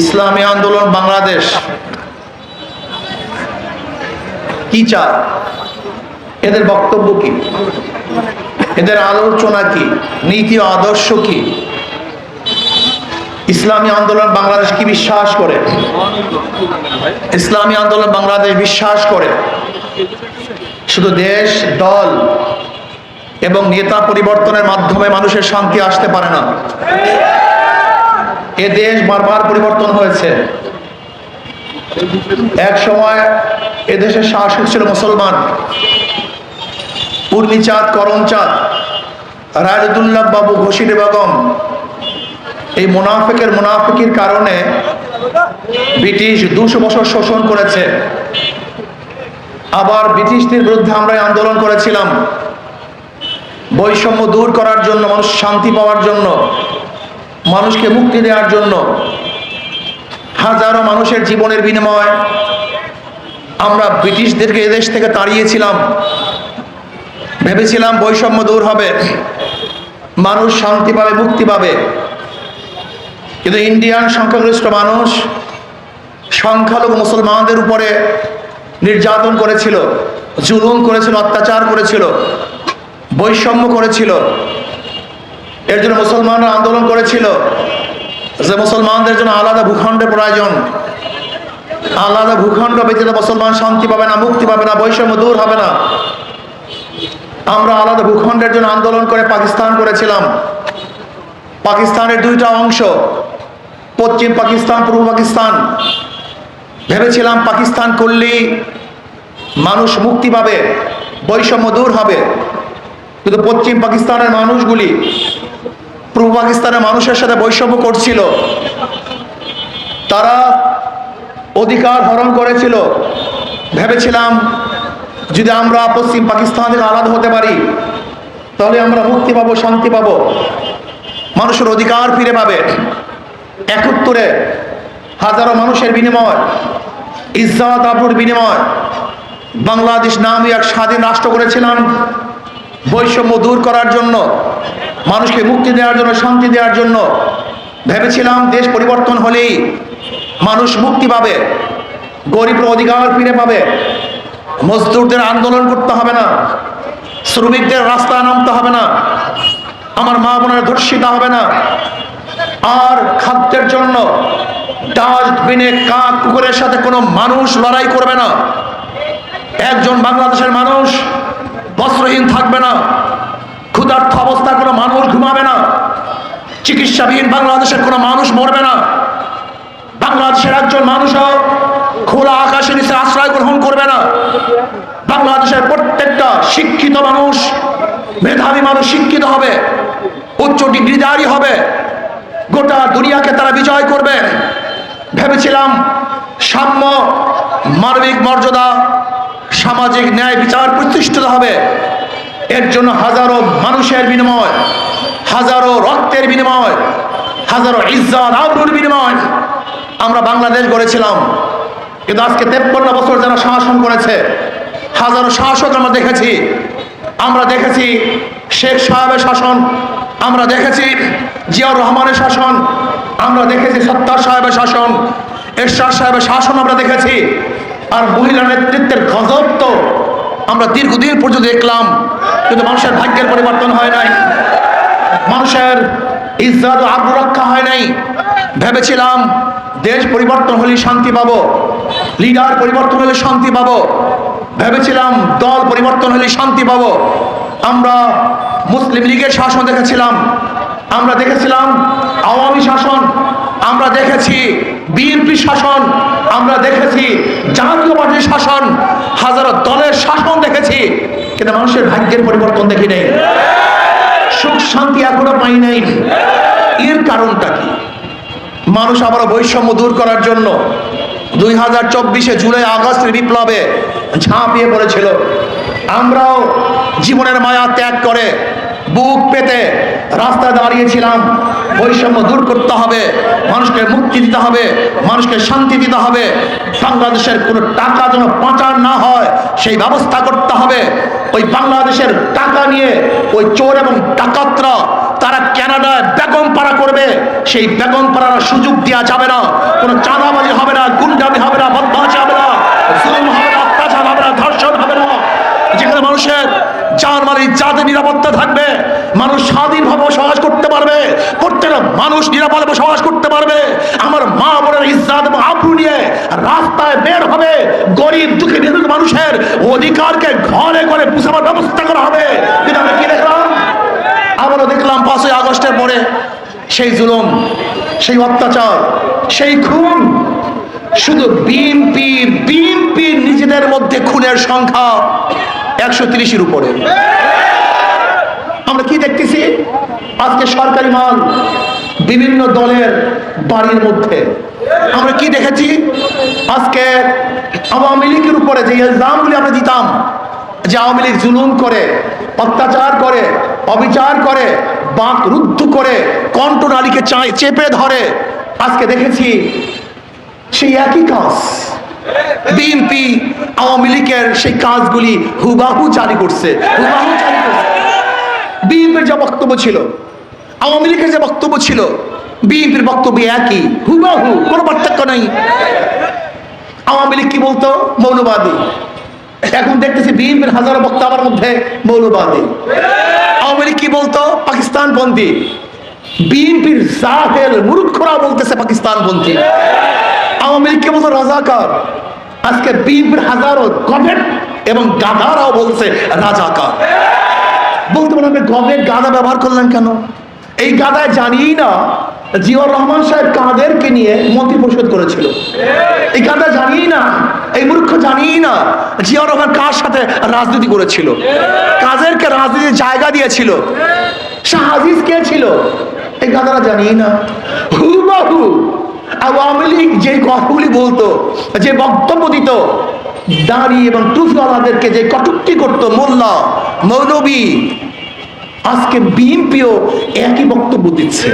ইসলামী আন্দোলন বাংলাদেশ। কি চায়? এদের বক্তব্য কি? এদের আলোচনা কি? নীতি আদর্শ কি? ইসলামী আন্দোলন বাংলাদেশ কি বিশ্বাস করে? ইসলামী আন্দোলন বাংলাদেশ বিশ্বাস করে। শুধু দেশ, দল এবং নেতা পরিবর্তনের মাধ্যমে মানুষের শান্তি আসতে পারে না। এ দেশ বারবার পরিবর্তন হয়েছে। এক সময় এ দেশের শাসক ছিল মুসলমান। পূর্ণিচাঁদ করমচাঁদ, রাজদুল্লাহ বাবু, ঘোষির বেগম। এই মুনাফিকের মুনাফিকির কারণে ব্রিটিশ দুশো বছর শোষণ করেছে। আবার ব্রিটিশদের বিরুদ্ধে আমরা আন্দোলন করেছিলাম। বৈষম্য দূর করার জন্য, মানুষ শান্তি পাওয়ার জন্য। মানুষকে মুক্তি দেওয়ার জন্য হাজারো মানুষের জীবনের বিনিময় আমরা ব্রিটিশদেরকে এদেশ থেকে তাড়িয়েছিলাম। ভেবেছিলাম বৈষম্য দূর হবে, মানুষ শান্তি পাবে, মুক্তি পাবে। কিন্তু ইন্ডিয়ান সংখ্যাগরিষ্ঠ মানুষ সংখ্যালঘু মুসলমানদের উপরে নির্যাতন করেছিল, জুলুম করেছিল, অত্যাচার করেছিল, বৈষম্য করেছিল। এর জন্য মুসলমানরা আন্দোলন করেছিল। যে মুসলমানদের জন্য আলাদা ভূখণ্ডের প্রয়োজন। আলাদা ভূখণ্ড ব্যতীত মুসলমান শান্তি পাবে না, মুক্তি পাবে না, বৈষম্য দূর হবে না। আমরা আলাদা ভূখণ্ডের জন্য আন্দোলন করে পাকিস্তান করেছিলাম। পাকিস্তানের দুইটা অংশ, পশ্চিম পাকিস্তান, পূর্ব পাকিস্তান। ভেবেছিলাম পাকিস্তান করলেই মানুষ মুক্তি পাবে, বৈষম্য দূর হবে। কিন্তু পশ্চিম পাকিস্তানের মানুষগুলি পূর্ব পাকিস্তানের মানুষের সাথে বৈষম্য করছিল। তারা অধিকার হরণ করেছিল। ভেবেছিলাম, যদি আমরা পশ্চিম পাকিস্তান থেকে আলাদা হতে পারি, তাহলে আমরা মুক্তি পাবো, শান্তি পাবো। মানুষের অধিকার ফিরে পাবে। একাত্তরে হাজারো মানুষের বিনিময়, ইজ্জাত আবরুর বিনিময়। বাংলাদেশ নামে এক স্বাধীন রাষ্ট্র করেছিলাম বৈষম্য দূর করার জন্য, মানুষকে মুক্তি দেওয়ার জন্য, শান্তি দেওয়ার জন্য ভেবেছিলাম দেশ পরিবর্তন হলেই মানুষ মুক্তি পাবে, গরিবের অধিকার ফিরে পাবে। মজদুরদের আন্দোলন করতে হবে না, শ্রমিকদের রাস্তা নামতে হবে না, আমার মা বোনের ধর্ষিতা হবে না। আর খাদ্যের জন্য ডাস্টবিনে কাক কুকুরের সাথে কোনো মানুষ লড়াই করবে না। একজন বাংলাদেশের মানুষ বস্ত্রহীন থাকবে না। ক্ষুধার্থ অবস্থায় কোনো মানুষ ঘুমাবে না। চিকিৎসাবিহীন বাংলাদেশের কোনো মানুষ মরবে না। বাংলাদেশের একজন মানুষও খোলা আকাশের নিচে আশ্রয় গ্রহণ করবে না। বাংলাদেশের প্রত্যেকটা শিক্ষিত মানুষ, মেধাবী মানুষ শিক্ষিত হবে। উচ্চ ডিগ্রিধারী হবে। গোটা দুনিয়াকে তারা বিজয় করবে। ভেবেছিলাম সাম্য, মানবিক মর্যাদা সামাজিক ন্যায় বিচার প্রতিষ্ঠিত হবে। এর জন্য হাজারো মানুষের বিনিময়, হাজারো রক্তের বিনিময়, হাজারো ইজ্জত, আবরুর বিনিময় আমরা বাংলাদেশ গড়েছিলাম। কিন্তু আজকে তেপ্পন্ন বছর যারা শাসন করেছে, হাজারো শাসক আমরা দেখেছি। আমরা দেখেছি শেখ সাহেবের শাসন, আমরা দেখেছি জিয়াউর রহমানের শাসন, আমরা দেখেছি সত্তার সাহেবের শাসন, এরশাদ সাহেবের শাসন আমরা দেখেছি। আর মহিলা নেতৃত্বের গজব তো আমরা দীর্ঘদিন পর্যন্ত দেখলাম, কিন্তু মানুষের ভাগ্যের পরিবর্তন হয় নাই। মানুষের ইজ্জত ও রক্ষা হয় নাই। ভেবেছিলাম দেশ পরিবর্তন হলে শান্তি পাবো, লিডার পরিবর্তন হলে শান্তি পাবো। ভেবেছিলাম দল পরিবর্তন হলে শান্তি পাবো। আমরা মুসলিম লীগের শাসন দেখেছিলাম। আমরা দেখেছিলাম আওয়ামী শাসন আমরা দেখেছি বিএনপি শাসন, আমরা দেখেছি জাতীয় পার্টির শাসন, হাজারো দলের শাসন দেখেছি, কিন্তু মানুষের ভাগ্যের পরিবর্তন দেখি নেই। সুখ শান্তি এখনও পাই নাই। এর কারণটা কি? মানুষ আবারও বৈষম্য দূর করার জন্য দুই হাজার চব্বিশে জুলাই আগস্টের বিপ্লবে ঝাঁপিয়ে পড়েছিল। আমরাও জীবনের মায়া ত্যাগ করে বুক পেতে রাস্তায় দাঁড়িয়েছিলাম। বৈষম্য দূর করতে হবে, মানুষকে মুক্তি দিতে হবে, মানুষকে শান্তি দিতে হবে। বাংলাদেশের কোনো টাকা যেন পাচার না হয়, সেই ব্যবস্থা করতে হবে। ওই বাংলাদেশের টাকা নিয়ে ওই চোর এবং ডাকাতরা তারা কানাডায় বেগম পাড়া করবে। সেই বেগম পাড়ার সুযোগ দেওয়া যাবে না। কোনো চাঁদাবাজি হবে না, গুন্ডামি হবে না, বদমাশি হবে না জুলুম হবে না অত্যাচার হবে না ধর্ষণ হবে না যেখানে মানুষের যার মানে যাদের নিরাপত্তা থাকবে। মানুষ স্বাধীনভাবে বসবাস করতে পারবে। প্রত্যেকটা মানুষ নিরাপদে বসবাস করতে পারবে। আমার মা বোনের ইজ্জাত এবং আব্রু নিয়ে রাস্তায় বের হবে। গরিব, দুঃখী নিরীহ মানুষের অধিকারকে ঘরে ঘরে পুষাবার ব্যবস্থা করা হবে। কিন্তু আমরা কি দেখলাম? আবারও দেখলাম পাঁচই আগস্টের পরে সেই জুলুম, সেই অত্যাচার, সেই খুন। শুধু বিএনপি বিএনপি নিজেদের মধ্যে খুনের সংখ্যা। একশো তিরিশের উপরে। আমরা কি দেখতেছি? আজকে সরকারি মাল বিভিন্ন দলের বাড়ির মধ্যে। আমরা কি দেখেছি? আজকে আওয়ামী লীগের উপরে যে ইলজামগুলি আমরা দিতাম, যে আওয়ামী লীগ জুলুম করে, অত্যাচার করে, অবিচার করে, বাঁক রুদ্ধ করে, কণ্ঠনালীকে চেপে ধরে, আজকে দেখেছি সেই একই কাজ বিএনপি আওয়ামী লীগের সেই কাজগুলি হুবাহু জারি করছে। হুবাহু জারি করছে। বিএনপির যে বক্তব্য ছিল, আওয়ামী লীগের যে বক্তব্য ছিল, বিএনপির বক্তব্য একই, হুবাহু, কোনো পার্থক্য নাই। আওয়ামী লীগ কি বলতো? মৌলবাদী। এখন দেখতেছি বিএনপির হাজারো বক্তব্যের মধ্যে মৌলবাদী। আওয়ামী লীগ কি বলতো? পাকিস্তান বন্দী বিএনপির জাহেল মূর্খরা বলতেছে পাকিস্তান বন্দী আওয়ামী লীগকে বলতো রাজাকার। আজকে বিএনপির হাজারো গভর্নমেন্ট এবং গাধারাও বলছে রাজাকার। বলতে পারেন আপনি গভর্নমেন্ট গাধা ব্যবহার করলেন কেন? এই গাধায় জানিই না জিয়াউর রহমান সাহেব কাদেরকে নিয়ে মন্ত্রী পরিষদ করেছিল। এই গাধা জানিই না, এই মূর্খ জানিই না জিয়াউর রহমান কার সাথে রাজনীতি করেছিল। কাদেরকে রাজনীতির জায়গা দিয়েছিল। শাহ আজিজ কে ছিল? এই কথাটা জানি না। হুবাহু। আওয়ামী লীগ যে কথাগুলি বলতো, যে বক্তব্য দিত, দাঁড়ি এবং টুফওয়ালাদেরকে যে কটুক্তি করতো মোল্লা, মৌলবী, আজকে বিএনপিও একই বক্তব্য দিচ্ছে।